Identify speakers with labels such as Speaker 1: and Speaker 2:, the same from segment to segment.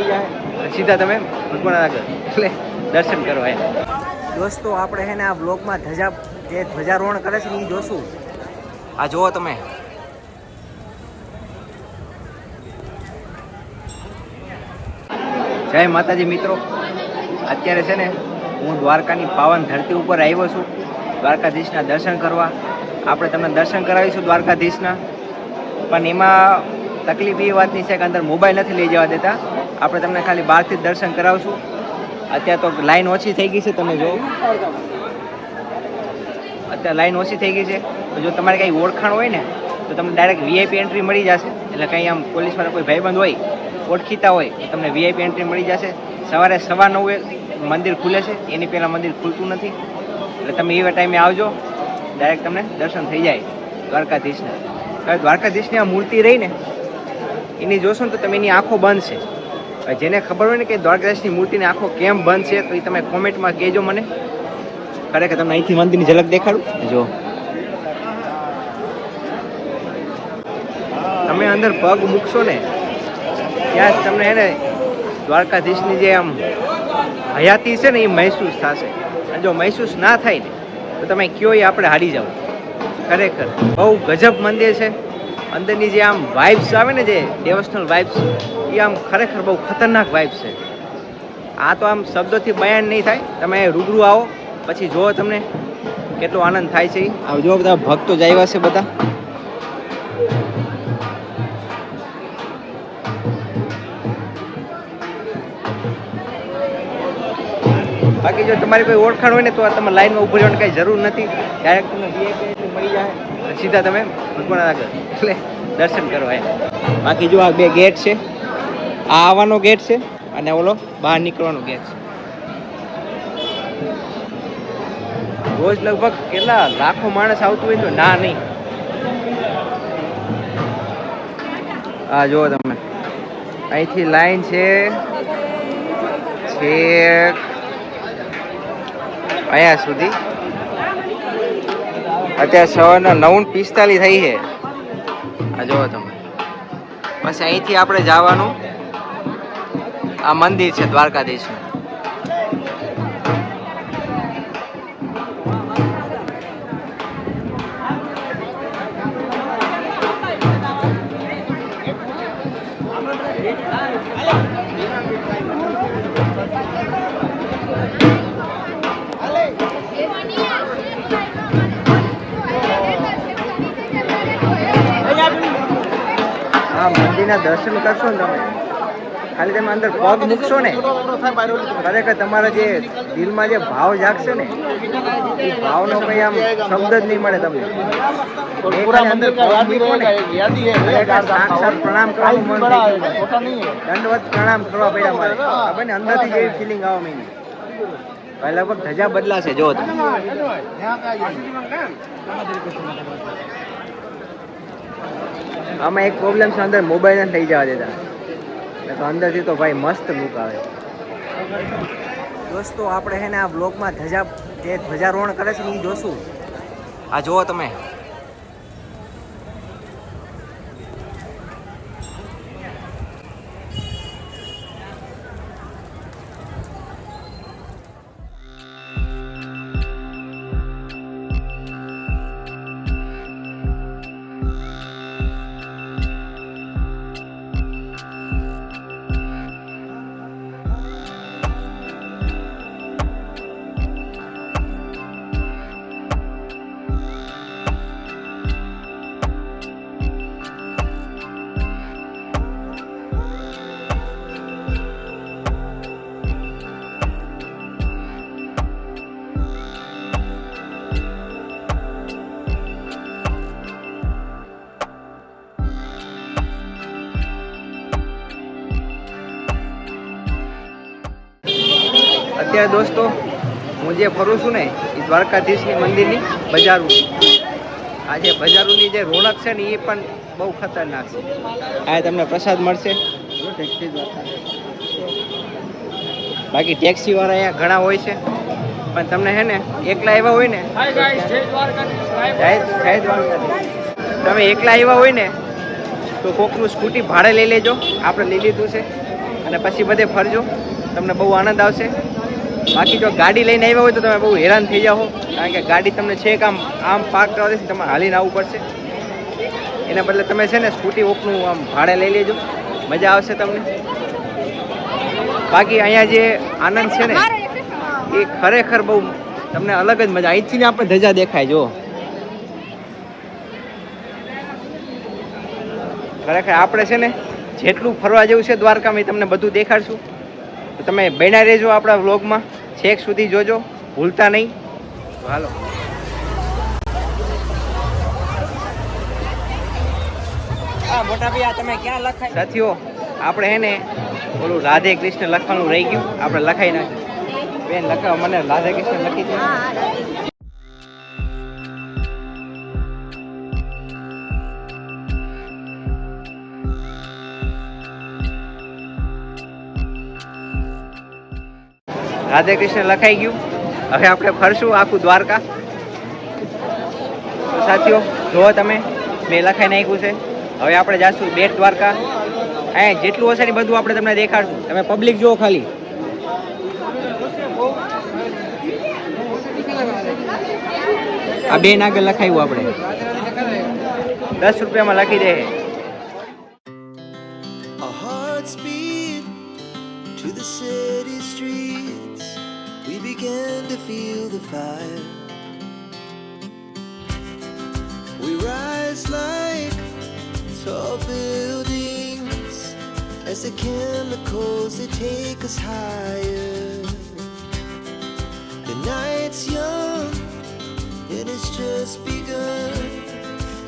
Speaker 1: મળી જાય. સીધા તમે ભગવાન આગળ એટલે દર્શન કરો એમ. દોસ્તો આપણે છે ને આ બ્લોગમાં ધજા જે ધ્વજારોહણ કરે છે ને એ જોશું. આ જુઓ તમે. જય માતાજી મિત્રો. અત્યારે છે ને હું દ્વારકાની પાવન ધરતી ઉપર આવ્યો છું. દ્વારકાધીશના દર્શન કરવા. આપણે તમને દર્શન કરાવીશું દ્વારકાધીશના. પણ એમાં તકલીફ એ વાતની છે કે અંદર મોબાઈલ નથી લઈ જવા દેતા. આપણે તમને ખાલી બહારથી જ દર્શન કરાવશું. અત્યારે તો લાઈન ઓછી થઈ ગઈ છે, તમે જો અત્યારે લાઈન ઓછી થઈ ગઈ છે. જો તમારે કંઈ ઓળખાણ હોય ને, તો તમને ડાયરેક્ટ વીઆઈપી એન્ટ્રી મળી જશે. એટલે કંઈ આમ પોલીસવાળા કોઈ ભાઈબંધ હોય, ઓળખીતા હોય, તો તમને વીઆઈપી એન્ટ્રી મળી જશે. સવારે સવા નવે મંદિર ખુલે છે. એની પહેલાં મંદિર ખુલતું નથી. એટલે તમે એવા ટાઈમે આવજો. ડાયરેક્ટ તમને દર્શન થઈ જાય. દ્વારકાધીશના. હવે દ્વારકાધીશની આ મૂર્તિ રહીને એની જોશો ને તો તમે એની આંખો બંધ છે. જેને ખબર હોય ને કે દ્વારકાધીશની મૂર્તિની આંખો કેમ બંધ છે, તો એ તમે કોમેન્ટમાં કહેજો મને. ખરેખર તમને અહીંથી મંદિરની ઝલક દેખાડું? જો. તમે અંદર પગ મૂકશો ને, ત્યાં તમને એને દ્વારકાધીશની જે આમ હયાતી છે ને એ મહેસૂસ થશે. અને જો મહેસૂસ ના થાય ને, તો તમે કયો એ આપણે હારી જાઓ. ખરેખર બહુ ગજબ મંદિર છે. અંદરની જે આમ વાઇબ્સ આવે ને, જે ડેવોશનલ વાઇબ્સ એ આમ ખરેખર બહુ ખતરનાક વાઇબ છે. આ તો આમ શબ્દોથી બયાન નહીં થાય. તમે રૂબરૂ આવો પછી જુઓ તમને કેટલો આનંદ થાય છે ઈ. આ જો બધા ભક્તો જ આવ્યા છે બધા. બાકી જો તમારી કોઈ ઓળખાણ હોય ને તો તમે લાઈનમાં ઊભું રહેવાની કઈ જરૂર નથી. ડાયરેક્ટ તમને VIP મળી જાય સીધા તમે ભગવાન આગળ. એટલે દર્શન કરવા બાકી જો આ બે ગેટ છે આ આવવાનો ગેટ છે અને ઓલો બહાર નીકળવાનો ગેટ છે. રોજ લગભગ કેટલા લાખો માણસ આવતું હોય તો ના નહીં. આ જુઓ તમે. અહીંથી લાઈન છે છેક અહીંયા સુધી. અત્યારે સવારના નવ પિસ્તાલીસ થઈ છે. આ જુઓ તમે. પછી અહીંથી આપણે જવાનું. આ મંદિર છે દ્વારકાધીશનું. મંદિરના દર્શન કરશો ને તમે? ખાલી તમે અંદર પગ મૂકશો ને ખરેખર તમારા જે દિલમાં જે ભાવ જાગશે ને એ ભાવનો કઈ આમ શબ્દ જ નહીં મળે તમને. અંદર પ્રણામ કરવાનું મન દંડવત પ્રણામ કરવા પડ્યા મારે. ખબર ને અંદરથી જેવી ફિલિંગ આવે મને લગભગ ધજા બદલાશે જો તમે. આમાં એક પ્રોબ્લેમ છે અંદર મોબાઈલ થઈ લઈ જવા દેતા. તો અંદરથી તો ભાઈ મસ્ત લુક આવે. દોસ્તો આપણે છે ને આ બ્લોગમાં ધજા જે ધ્વજારોહણ કરે છે ને એ જોશું. આ જુઓ તમે. અત્યારે દોસ્તો હું જે ફરું છું ને એ દ્વારકાધીશની મંદિરની બજારું. આ જે બજારોની જે રોનક છે ને એ પણ બહુ ખતરનાક છે. આ તમને પ્રસાદ મળશે. બાકી ટેક્સી વાળા અહીંયા ઘણા હોય છે. પણ તમને હે ને એકલા આવ્યા હોય ને તમે એકલા આવ્યા હોય ને તો કોકનું સ્કૂટી ભાડે લઈ લેજો. આપણે લઈ લીધું છે. અને પછી બધે ફરજો. તમને બહુ આનંદ આવશે. બાકી જો ગાડી લઈને આવ્યા હોય તો તમે બહુ હેરાન થઈ જાઓ કારણ કે ગાડી તમને છેક આમ આમ પાર્ક કરવા દેશે તમારે હાલીને આવવું પડશે. એના બદલે તમે છે ને સ્કૂટી ઓપનું આમ ભાડે લઈ લેજો. મજા આવશે તમને. બાકી અહીંયા જે આનંદ છે ને એ ખરેખર બહુ તમને અલગ જ મજા. અહીંથી આપણે ધજા દેખાય જો ખરેખર આપણે છે ને જેટલું ફરવા જેવું છે દ્વારકામાં એ તમને બધું દેખાડશું. તો તમે બન્યા રહેજો આપણા વ્લોગમાં. છેક સુધી જોજો ભૂલતા નહીં. હાલો. હા મોટા આ તમે ક્યાં લખાય? સાથીઓ આપણે હે ને ઓલું રાધે કૃષ્ણ લખવાનું રહી ગયું. આપણે લખાઈ નાખ્યું. બેન લખાવ મને રાધે કૃષ્ણ લખી દે. રાધે કૃષ્ણ લખાઈ ગયું. હવે આપણે ફરશું આખું દ્વારકા. સાથીઓ, જુઓ તમે, મેં લખાઈ નાખ્યું છે. હવે આપણે જાશું બેટ દ્વારકા. એ જેટલું હશે ને બધું આપણે તમને દેખાડશું. તમે પબ્લિક જુઓ ખાલી. આ બે નાગર લખાયું આપણે. દસ રૂપિયામાં લખી દે.
Speaker 2: began to feel the fire. We rise like tall buildings as the chemicals they take us higher. The night's young and it's just begun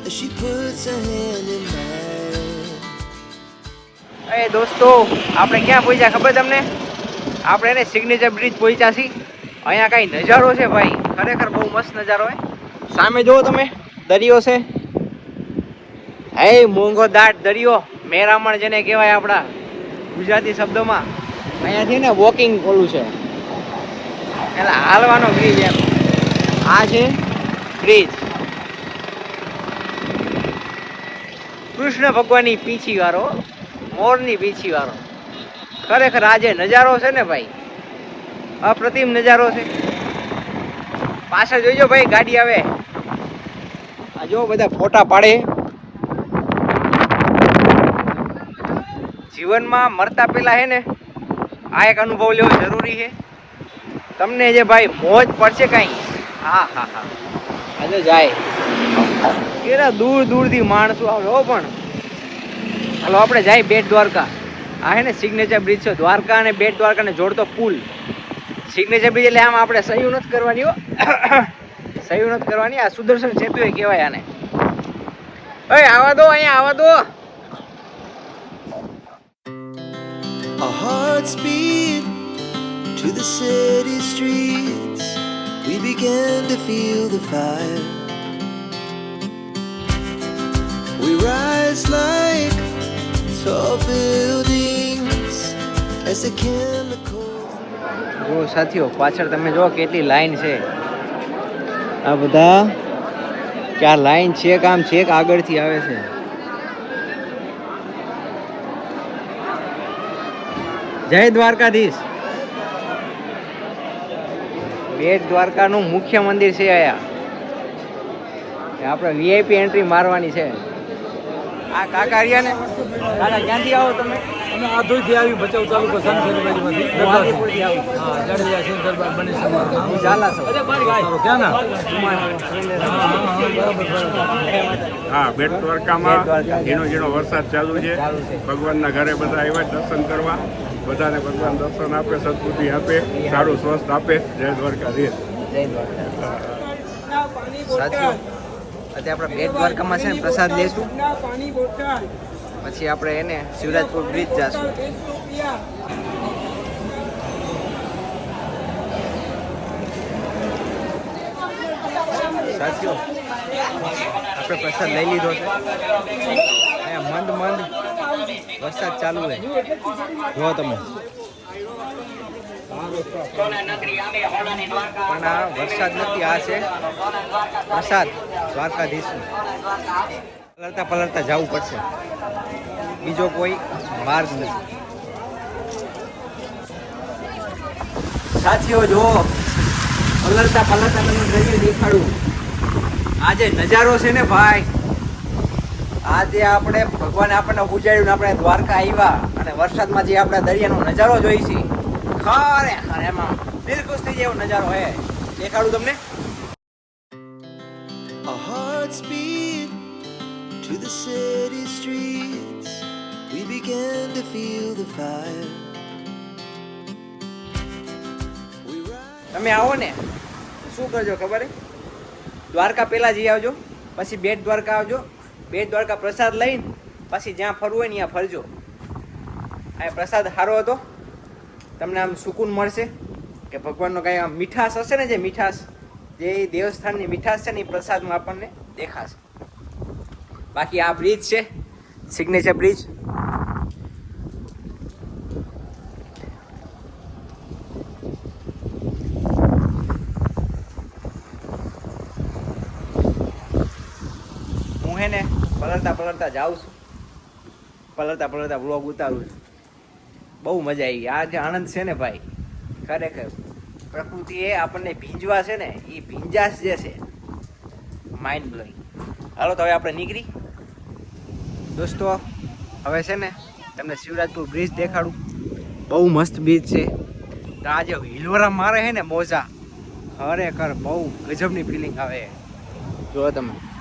Speaker 2: as she puts her hand in mine.
Speaker 1: એ દોસ્તો આપણે ક્યાં પહોંચ્યા ખબર તમને આપણે એને signature bridge પહોંચ્યા છીએ અહીંયા કાંઈ નજારો છે ભાઈ? ખરેખર બહુ મસ્ત નજારો હોય સામે જુઓ તમે, દરિયો છે. હે મોંઘો દાટ દરિયો, મેરામણ જેને કહેવાય આપણા ગુજરાતી શબ્દોમાં. અહીંયાથી ને વોકિંગ ઓલું છે. એટલે હાલવાનો બ્રિજ એમ. આ છે બ્રિજ કૃષ્ણ ભગવાનની પીછી વાળો મોરની પીછી વાળો ખરેખર આજે નજારો છે ને ભાઈ? અપ્રતિમ નજારો છે. પાછળ જોઈજો ભાઈ, ગાડી આવે. આ જો બધા ફોટા પાડે. જીવનમાં મરતા પહેલાં હે ને, આ એક અનુભવ લેવો જરૂરી છે. તમને જે ભાઈ મોજ પડશે કાંઈ? હા હા હા. આજે જાય. કેટલા દૂર દૂરથી માણસો આવે, હો પણ. હાલો, આપણે જાય બેટ દ્વારકા. આ હે ને સિગ્નેચર બ્રિજ છે. દ્વારકા અને બેટ દ્વારકાને જોડતો પુલ. સિગ્નેચર બ્રિજ એટલે આમ આપણે સહી નથી કરવાની હો સહયું નથી કરવાની આ સુદર્શન સેતુ એ કહેવાય આને ઓય આવા દો અહીંયા આવા દો
Speaker 2: A heart speed to the city streets. We began to feel the fire. We rise like tall buildings as the chemicals.
Speaker 1: જો સાથીઓ, પાછળ તમે જો કેટલી લાઈન છે. આ બધા ક્યાં લાઈન છે કામ છેક આગળથી આવે છે. જય દ્વારકાધીશ. બેટ દ્વારકાનું મુખ્ય મંદિર છે અહીંયા. આપણે વીઆઈપી એન્ટ્રી મારવાની છે. આ કાકારિયા ને કાકા ક્યાંથી આવો તમે?
Speaker 3: અમે આધુરથી આવી બચાવ તાલુકો
Speaker 1: આદિપુરથી આવું
Speaker 3: હા જાડેજા સિંહ બની સમાજ
Speaker 1: હું ઝાલા છું
Speaker 3: ક્યાં ના?
Speaker 4: હા બેટ દ્વારકામાં. ઝીણો ઝીણો વરસાદ ચાલુ છે. ભગવાનના ઘરે બધા આવ્યા દર્શન કરવા. બધાને ભગવાન દર્શન આપે સદબુદ્ધિ આપે સારું સ્વસ્થ આપે. જય દ્વારકાધીશ.
Speaker 1: જય દ્વારકા સાથીઓ અત્યારે આપણે બેટ દ્વારકામાં છે ને પ્રસાદ લઈશું. પછી આપણે એને શિવરાજપુર બ્રિજ જશું. સાથીઓ આપણે પ્રસાદ લઈ લીધો છે. અહીંયા મંદ મંદ વરસાદ ચાલુ છે. જો તમે. પણ આ વરસાદ નથી, આ છે પ્રસાદ. દ્વારકાધીશ. પલળતા પલળતા જવું પડશે. બીજો કોઈ માર્ગ નથી. સાથીઓ, જો પલળતા પલળતા તમને દ્રશ્ય દેખાડું. આજે નજારો છે ને ભાઈ, આજે આપણે ભગવાને આપણને ઉજાડ્યું આપણે દ્વારકા આવ્યા અને વરસાદમાં જે આપણે દરિયાનો નજારો જોઈ છે ખરેખર એમાં દિલ ખુશ થઈ જાય એવો નજારો હે. દેખાડું તમને?
Speaker 2: City streets. We began to feel the fire.
Speaker 1: તમે આવો ને. શું કરજો ખબર દ્વારકા પહેલાં જઈ આવજો, પછી બેટ દ્વારકા આવજો. બેટ દ્વારકા પ્રસાદ લઈને પછી જ્યાં ફરવું હોય ત્યાં ફરજો. આ પ્રસાદ સારો હતો. તમને આમ સુકૂન મળશે કે ભગવાનનો કાંઈ આમ મીઠાશ હશે ને જે મીઠાશ, જે દેવસ્થાનની મીઠાશ છે ને એ પ્રસાદમાં આપણને દેખાશે. બાકી આ બ્રિજ છે. સિગ્નેચર બ્રિજ હું હે ને પલળતા પલળતા જાઉં છું. પલળતા પલળતા બ્લોગ ઉતારું છું. બહુ મજા આવી. આ જે આનંદ છે ને ભાઈ, ખરેખર. પ્રકૃતિ એ આપણને ભીંજવા છે ને, એ ભીંજાશ જે છે માઇન્ડ બ્લોઈંગ હાલો તો હવે આપણે નીકળી. દોસ્તો, હવે છે ને તમને શિવરાજપુર બ્રિજ દેખાડું. બહુ મસ્ત બ્રિજ છે. તો આજે હિલવરા મારે છે ને મોજા, ખરેખર બહુ ગજબની ફિલિંગ આવે. જો તમે.